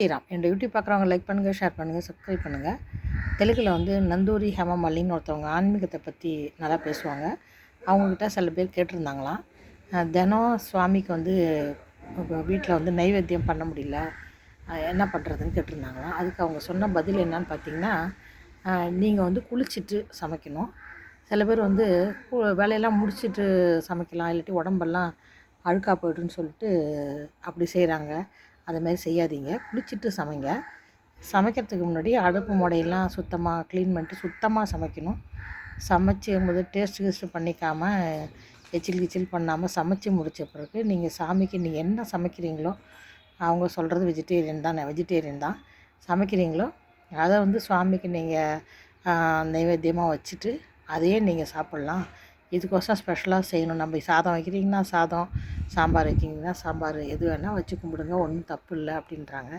ஸ்ரீராம் என்னோடய யூடியூப் பார்க்குறவங்க லைக் பண்ணுங்கள் ஷேர் பண்ணுங்கள் சப்ஸ்கிரைப் பண்ணுங்கள் தெலுங்கில் வந்து நந்தூரி ஹேமமல்லின்னு ஒருத்தவங்க ஆன்மீகத்தை பற்றி நல்லா பேசுவாங்க. அவங்கக்கிட்ட சில பேர் கேட்டிருந்தாங்களாம். தினம் சுவாமிக்கு வந்து வீட்டில் வந்து நைவேத்தியம் பண்ண முடியல. என்ன பண்ணுறதுன்னு கேட்டிருந்தாங்களாம். அதுக்கு அவங்க சொன்ன பதில் என்னன்னு பார்த்தீங்கன்னா நீங்கள் வந்து குளிச்சுட்டு சமைக்கணும். சில பேர் வந்து வேலையெல்லாம் முடிச்சிட்டு சமைக்கலாம் இல்லாட்டி உடம்பெல்லாம் அழுக்காக போய்டுன்னு சொல்லிட்டு அப்படி செய்கிறாங்க அது மாதிரி செய்யாதீங்க. குளிச்சுட்டு சமைங்க. சமைக்கிறதுக்கு முன்னாடி அடுப்பு முடையெல்லாம் சுத்தமாக க்ளீன் பண்ணிட்டு சுத்தமாக சமைக்கணும். சமைச்சு போது டேஸ்ட் கீஸ்ட் பண்ணிக்காமல் எச்சில் கிச்சில் பண்ணாமல் சமைச்சு முடித்த பிறகு நீங்கள் சாமிக்கு நீங்கள் என்ன சமைக்கிறீங்களோ அவங்க சொல்கிறது வெஜிடேரியன் தான் வெஜிடேரியன் தான். சமைக்கிறீங்களோ அதை வந்து சுவாமிக்கு நீங்கள் நைவேத்தியமாக வச்சுட்டு அதையே நீங்கள் சாப்பிட்லாம். இதுக்கோசரம் ஸ்பெஷலாக செய்யணும். நம்ம சாதம் வைக்கிறீங்கன்னா சாதம் சாம்பார் வைக்கிறீங்கன்னா சாம்பார் எது வேணால் வச்சு கும்பிடுங்க ஒன்றும் தப்பு இல்லை அப்படின்றாங்க.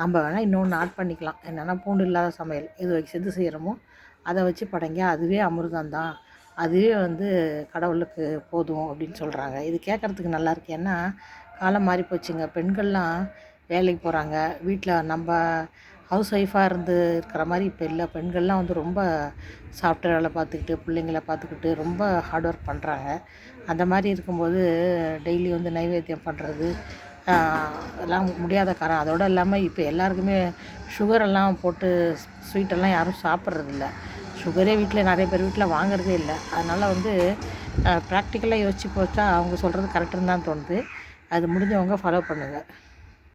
நம்ம வேணால் இன்னொன்று ஆட் பண்ணிக்கலாம். என்னென்னா பூண்டு இல்லாத சமையல். எது வச்சு எது செய்கிறோமோ அதை வச்சு படைங்க. அதுவே அமிர்தம் தான். அதுவே வந்து கடவுளுக்கு போதும் அப்படின்னு சொல்கிறாங்க இது கேட்குறதுக்கு நல்லா இருக்கு. ஏன்னா காலம் மாறி போச்சுங்க பெண்கள்லாம் வேலைக்கு போகிறாங்க வீட்டில் நம்ம ஹவுஸ் ஒய்ஃபாக இருந்து இருக்கிற மாதிரி இப்போ இல்லை. பெண்கள்லாம் வந்து ரொம்ப சாஃப்ட்வேர் வேலை பார்த்துக்கிட்டு பிள்ளைங்கள பார்த்துக்கிட்டு ரொம்ப ஹார்ட் ஒர்க் பண்ணுறாங்க அந்த மாதிரி இருக்கும்போது டெய்லி வந்து நைவேத்தியம் பண்ணுறது எல்லாம் முடியாத காரம் அதோடு இல்லாமல் இப்போ எல்லாருக்குமே சுகரெல்லாம் போட்டு ஸ்வீட்டெல்லாம் யாரும் சாப்பிட்றதில்ல சுகரே வீட்டில் நிறைய பேர் வீட்டில் வாங்குறதே இல்லை. அதனால் வந்து ப்ராக்டிக்கலாக யோசிச்சு போச்சா அவங்க சொல்கிறது கரெக்டுன்னு தான் தோணுது. அது முடிஞ்சவங்க ஃபாலோ பண்ணுங்கள்